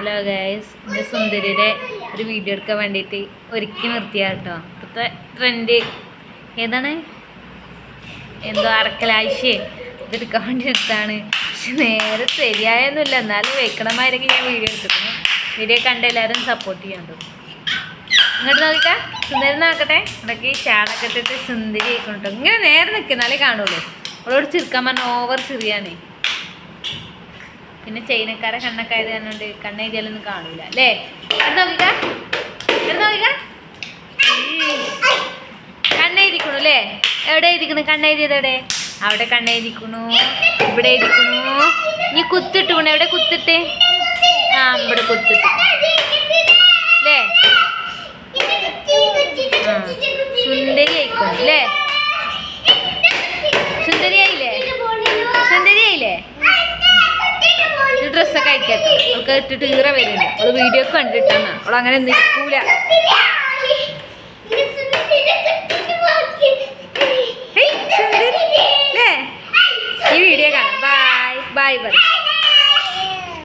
Hello guys എന്റെ സുന്ദരിയുടെ ഒരു video എടുക്കാൻ വേണ്ടിയിട്ട് ഒരുക്കി നിർത്തിയ കേട്ടോ ഇപ്പോഴത്തെ ട്രെൻഡ് ഏതാണ്? എന്തോ അറക്കലാഴ്ചയെ ഇതെടുക്കാൻ വേണ്ടി എടുത്താണ്. പക്ഷെ നേരെ ശരിയായൊന്നുമില്ല. എന്നാലും വെക്കണമായിരിക്കും ഞാൻ വീഡിയോ എടുത്തിരുന്നു വീഡിയോ കണ്ട് എല്ലാവരും സപ്പോർട്ട് ചെയ്യാൻ ഇങ്ങോട്ട് നോക്കിക്കാ. സുന്ദരി നോക്കട്ടെ. ഇടയ്ക്ക് ചാണകത്തിട്ട് സുന്ദരി ആയിക്കൊണ്ടോ ഇങ്ങനെ നേരെ നിൽക്കുന്നാലേ കാണുള്ളൂ. അവളോട് ചിരിക്കാൻ പറഞ്ഞാൽ ഓവർ ചെറിയാണ് പിന്നെ ചൈനക്കാരെ കണ്ണൊക്കെ ആയത് കണ്ണെഴുതിയാലൊന്നും കാണൂല അല്ലേ? കണ്ണെഴുതിക്കണു അല്ലേ? എവിടെ എഴുതിക്കണു? കണ്ണെഴുതിയത് എവിടെ? അവിടെ കണ്ണെഴുതിക്കണു ഇവിടെ എഴുതിക്കണു. നീ കുത്തിട്ടുക്കണു എവിടെ കുത്തിട്ട്? ആ ഇവിടെ കുത്തിട്ട്. അല്ലേ? സുന്ദരി ആയിക്കോണു അല്ലേ സുന്ദരി ആയില്ലേ സുന്ദരി ആയില്ലേ ഡ്രസ്സൊക്കെ അയക്കട്ടെ. അവൾക്ക് ഇട്ടിട്ട് ഈറ വരുന്നുണ്ട് അവൾ വീഡിയോ ഒക്കെ കണ്ടിട്ടാണ്. അവൾ അങ്ങനെ നിൽക്കൂല? ഈ വീഡിയോ കാണാം. Bye bye bye